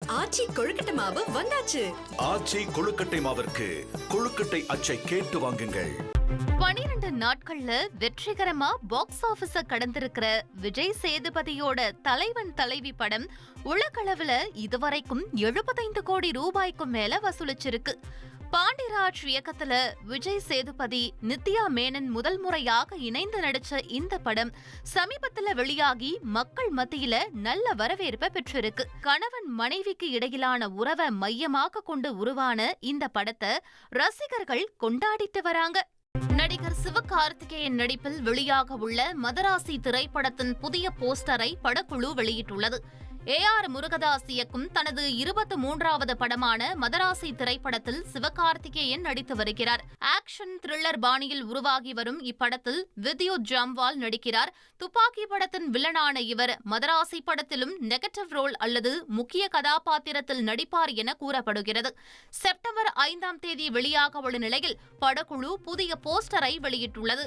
ஆச்சி கொழுக்கட்டை மாவு வந்தாச்சு. ஆச்சி கொழுக்கட்டை மாவிற்கு கொழுக்கட்டை அச்சை கேட்டு வாங்குங்கள். பனிரெண்டு நாட்கள்ல வெற்றிகரமா பாக்ஸ் ஆபீஸ கடந்திருக்கிற விஜய் சேதுபதியோட தலைவன் தலைவி படம் உலகளவுல இதுவரைக்கும் எழுபத்தைந்து கோடி ரூபாய்க்கும் மேல வசூலிச்சிருக்கு. பாண்டிராஜ் இயக்கத்துல விஜய் சேதுபதி நித்யா மேனன் முதல் முறையாக இணைந்து நடிச்ச இந்த படம் சமீபத்துல வெளியாகி மக்கள் மத்தியில நல்ல வரவேற்பை பெற்றிருக்கு. கணவன் மனைவிக்கு இடையிலான உறவை மையமாக கொண்டு உருவான இந்த படத்தை ரசிகர்கள் கொண்டாடிட்டு வராங்க. நடிகர் சிவகார்த்திகேயன் நடிப்பில் வெளியாக உள்ள மதராசி திரைப்படத்தின் புதிய போஸ்டரை படக்குழு வெளியிட்டுள்ளது. ஏ ஆர் முருகதாஸ் இயக்கும் தனது இருபத்தி மூன்றாவது படமான மதராசி திரைப்படத்தில் சிவகார்த்திகேயன் நடித்து வருகிறார். ஆக்ஷன் த்ரில்லர் பாணியில் உருவாகி வரும் இப்படத்தில் வித்யுத் ஜாம்வால் நடிக்கிறார். துப்பாக்கி படத்தின் வில்லனான இவர் மதராசி படத்திலும் நெகட்டிவ் ரோல் அல்லது முக்கிய கதாபாத்திரத்தில் நடிப்பார் என கூறப்படுகிறது. செப்டம்பர் ஐந்தாம் தேதி வெளியாக உள்ள நிலையில் படக்குழு புதிய போஸ்டரை வெளியிட்டுள்ளது.